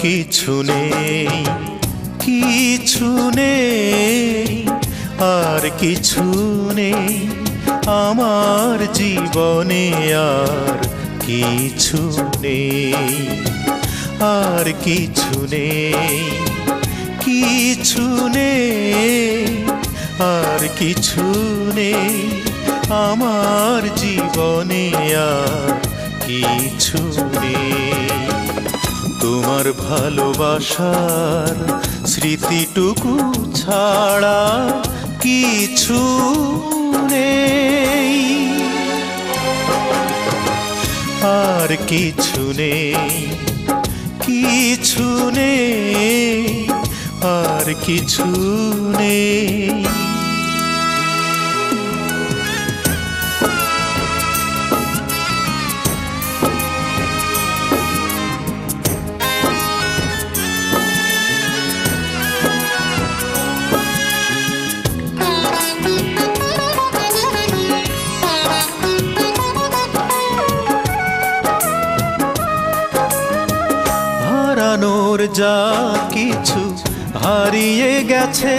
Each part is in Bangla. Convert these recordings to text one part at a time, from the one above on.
কিছু নেই কিছু নেই, আর কিছু নেই। আমার জীবনে আর কিছু নেই, আর কিছু নেই কিছু নেই, আর কিছু নেই। আমার জীবনে আর কিছু নেই। তোমার ভালোবাসার স্মৃতিটুকু ছাড়া কিছু নেই। আর কিছু নেই কিছু নেই আর কিছু নেই। হারানোর যা কিছু হারিয়ে গেছে,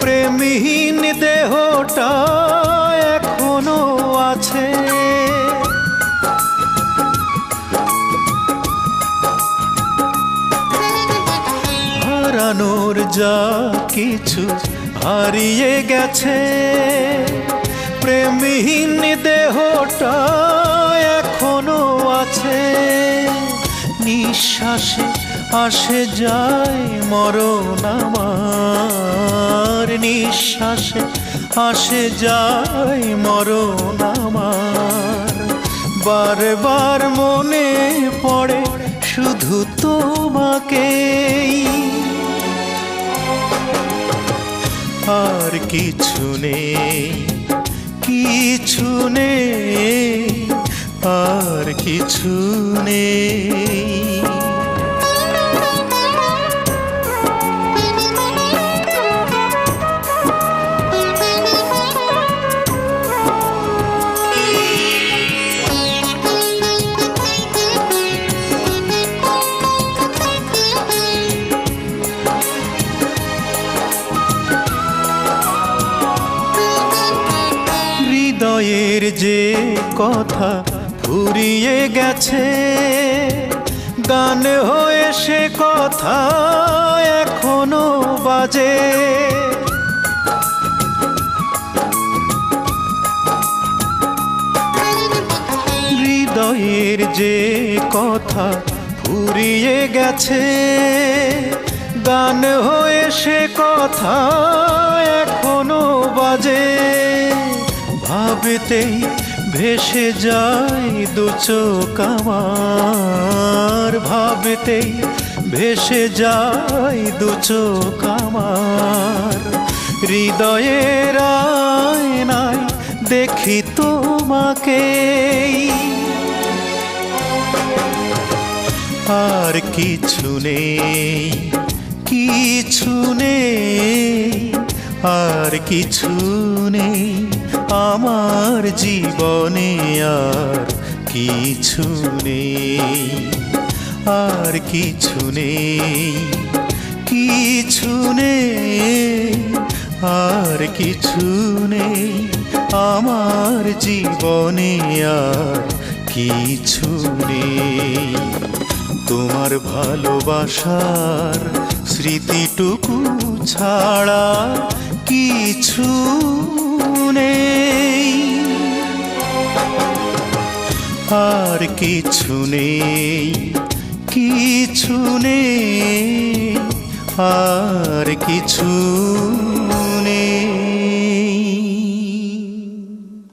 প্রেমহীন দেহটা এখনও আছে। হারানোর যা কিছু হারিয়ে গেছে, প্রেমহীন দেহটা এখনও আছে। নিঃশ্বাসে আসে যায় মরণ আমার। নিঃশ্বাসে আসে যায় মরণ বারবার মনে পড়ে শুধু তোমাকেই। আর কিছু নেই কিছু নেই, আর কিছু নেই। যে কথা ফুরিয়ে গেছে, গান হয়ে সে কথা এখনও বাজে। হৃদয়ের যে কথা ফুরিয়ে গেছে, গান হয়ে সে কথা ভাবতেই ভেসে যায় দু চোখ আমার। ভাবতেই ভেসে যায় দু চোখ আমার। হৃদয়ের আয়নায় দেখি তোমাকেই। আর কিছু নেই কিছু নেই, আর কিছু নেই। আমার জীবনে আর কিছু নেই, আর কিছু নেই কিছু নেই, আর কিছু নেই। আমার জীবনে আর কিছু নেই। তোমার ভালোবাসার স্মৃতিটুকু ছাড়া কিছু আর কিছু নেই কিছু নেই আর কিছু নেই।